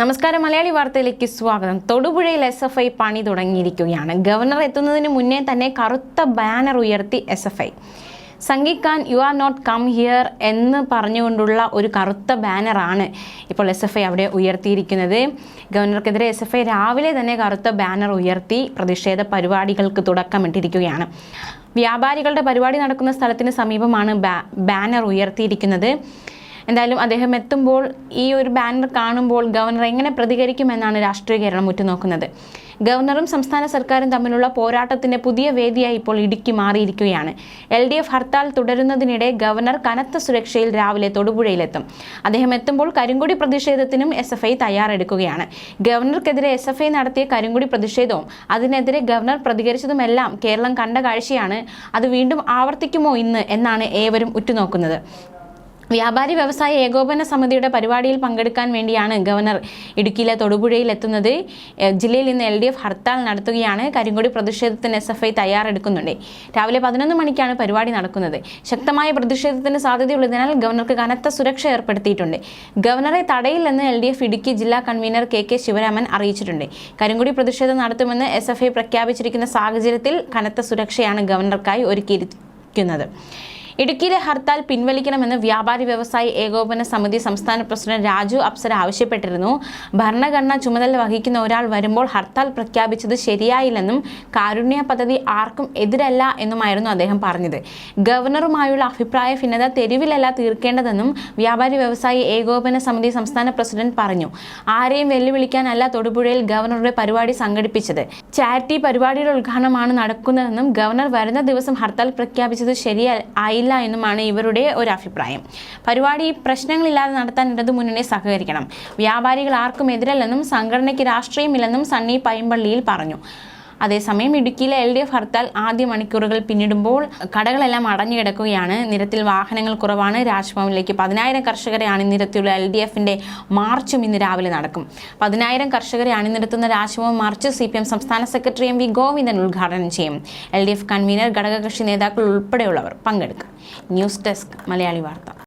നമസ്കാരം. മലയാളി വാർത്തയിലേക്ക് സ്വാഗതം. തൊടുപുഴയിൽ എസ് എഫ് ഐ പണി തുടങ്ങിയിരിക്കുകയാണ്. ഗവർണർ എത്തുന്നതിന് മുന്നേ തന്നെ കറുത്ത ബാനർ ഉയർത്തി S F I Sanghi Khan you are not come here എന്ന് പറഞ്ഞുകൊണ്ടുള്ള ഒരു കറുത്ത ബാനറാണ് ഇപ്പോൾ എസ് എഫ് ഐ അവിടെ ഉയർത്തിയിരിക്കുന്നത്. ഗവർണർക്കെതിരെ എസ് എഫ് ഐ രാവിലെ തന്നെ കറുത്ത ബാനർ ഉയർത്തി പ്രതിഷേധ പരിപാടികൾക്ക് തുടക്കമിട്ടിരിക്കുകയാണ്. വ്യാപാരികളുടെ പരിപാടി നടക്കുന്ന സ്ഥലത്തിന് സമീപമാണ് ബാനർ ഉയർത്തിയിരിക്കുന്നത്. എന്തായാലും അദ്ദേഹം എത്തുമ്പോൾ ഈ ഒരു ബാനർ കാണുമ്പോൾ ഗവർണർ എങ്ങനെ പ്രതികരിക്കുമെന്നാണ് രാഷ്ട്രീയ കേരളം ഉറ്റുനോക്കുന്നത്. ഗവർണറും സംസ്ഥാന സർക്കാരും തമ്മിലുള്ള പോരാട്ടത്തിന്റെ പുതിയ വേദിയായി ഇപ്പോൾ ഇടുക്കി മാറിയിരിക്കുകയാണ്. എൽ ഡി എഫ് ഹർത്താൽ തുടരുന്നതിനിടെ ഗവർണർ കനത്ത സുരക്ഷയിൽ രാവിലെ തൊടുപുഴയിലെത്തും. അദ്ദേഹം എത്തുമ്പോൾ കരിങ്കൊടി പ്രതിഷേധത്തിനും എസ് എഫ് ഐ തയ്യാറെടുക്കുകയാണ്. ഗവർണർക്കെതിരെ എസ് എഫ് ഐ നടത്തിയ കരിങ്കൊടി പ്രതിഷേധവും അതിനെതിരെ ഗവർണർ പ്രതികരിച്ചതുമെല്ലാം കേരളം കണ്ട കാഴ്ചയാണ്. അത് വീണ്ടും ആവർത്തിക്കുമോ ഇന്ന് എന്നാണ് ഏവരും ഉറ്റുനോക്കുന്നത്. വ്യാപാരി വ്യവസായ ഏകോപന സമിതിയുടെ പരിപാടിയിൽ പങ്കെടുക്കാൻ വേണ്ടിയാണ് ഗവർണർ ഇടുക്കിയിലെ തൊടുപുഴയിൽ എത്തുന്നത്. ജില്ലയിൽ ഇന്ന് എൽ ഡി എഫ് ഹർത്താൽ നടത്തുകയാണ്. കരിങ്കൊടി പ്രതിഷേധത്തിന് എസ് എഫ് ഐ തയ്യാറെടുക്കുന്നുണ്ട്. രാവിലെ പതിനൊന്ന് മണിക്കാണ് പരിപാടി നടക്കുന്നത്. ശക്തമായ പ്രതിഷേധത്തിന് സാധ്യതയുള്ളതിനാൽ ഗവർണർക്ക് കനത്ത സുരക്ഷ ഏർപ്പെടുത്തിയിട്ടുണ്ട്. ഗവർണറെ തടയില്ലെന്ന് എൽ ഡി എഫ് ഇടുക്കി ജില്ലാ കൺവീനർ കെ കെ ശിവരാമൻ അറിയിച്ചിട്ടുണ്ട്. കരിങ്കൊടി പ്രതിഷേധം നടത്തുമെന്ന് എസ് എഫ് ഐ പ്രഖ്യാപിച്ചിരിക്കുന്ന സാഹചര്യത്തിൽ കനത്ത സുരക്ഷയാണ് ഗവർണർക്കായി ഒരുക്കിയിരിക്കുന്നത്. ഇടുക്കിയിലെ ഹർത്താൽ പിൻവലിക്കണമെന്ന് വ്യാപാരി വ്യവസായി ഏകോപന സമിതി സംസ്ഥാന പ്രസിഡന്റ് രാജു അപ്സര ആവശ്യപ്പെട്ടിരുന്നു. ഭരണഘടനാ ചുമതല വഹിക്കുന്ന ഒരാൾ വരുമ്പോൾ ഹർത്താൽ പ്രഖ്യാപിച്ചത് ശരിയായില്ലെന്നും കാരുണ്യ പദ്ധതി ആർക്കും എതിരല്ല എന്നുമായിരുന്നു അദ്ദേഹം പറഞ്ഞത്. ഗവർണറുമായുള്ള അഭിപ്രായ ഭിന്നത തെരുവിലല്ല തീർക്കേണ്ടതെന്നും വ്യാപാരി വ്യവസായി ഏകോപന സമിതി സംസ്ഥാന പ്രസിഡന്റ് പറഞ്ഞു. ആരെയും വെല്ലുവിളിക്കാനല്ല തൊടുപുഴയിൽ ഗവർണറുടെ പരിപാടി സംഘടിപ്പിച്ചത്. ചാരിറ്റി പരിപാടിയുടെ ഉദ്ഘാടനമാണ് നടക്കുന്നതെന്നും ഗവർണർ വരുന്ന ദിവസം ഹർത്താൽ പ്രഖ്യാപിച്ചത് ശരിയായില്ല എന്നുമാണ് ഇവരുടെ ഒരു അഭിപ്രായം. പരിപാടി പ്രശ്നങ്ങളില്ലാതെ നടത്താൻ ഇടതുമുന്നണി സഹകരിക്കണം. വ്യാപാരികൾ ആർക്കും എതിരല്ലെന്നും സംഘടനയ്ക്ക് രാഷ്ട്രീയമില്ലെന്നും സണ്ണി പൈമ്പള്ളിയിൽ പറഞ്ഞു. അതേസമയം ഇടുക്കിയിലെ എൽ ഡി എഫ് ഹർത്താൽ ആദ്യ മണിക്കൂറുകൾ പിന്നിടുമ്പോൾ കടകളെല്ലാം അടഞ്ഞു കിടക്കുകയാണ്. നിരത്തിൽ വാഹനങ്ങൾ കുറവാണ്. രാജ്ഭവനിലേക്ക് പതിനായിരം കർഷകരെ അണിനിരത്തിയുള്ള എൽ ഡി എഫിന്റെ മാർച്ചും ഇന്ന് രാവിലെ നടക്കും. പതിനായിരം കർഷകരെ അണിനിരത്തുന്ന Raj Bhavan march C P M സംസ്ഥാന സെക്രട്ടറി എം വി ഗോവിന്ദൻ ഉദ്ഘാടനം ചെയ്യും. എൽ ഡി എഫ് കൺവീനർ ഘടകകക്ഷി നേതാക്കൾ ഉൾപ്പെടെയുള്ളവർ പങ്കെടുക്കും. ന്യൂസ് ഡെസ്ക് മലയാളി വാർത്ത.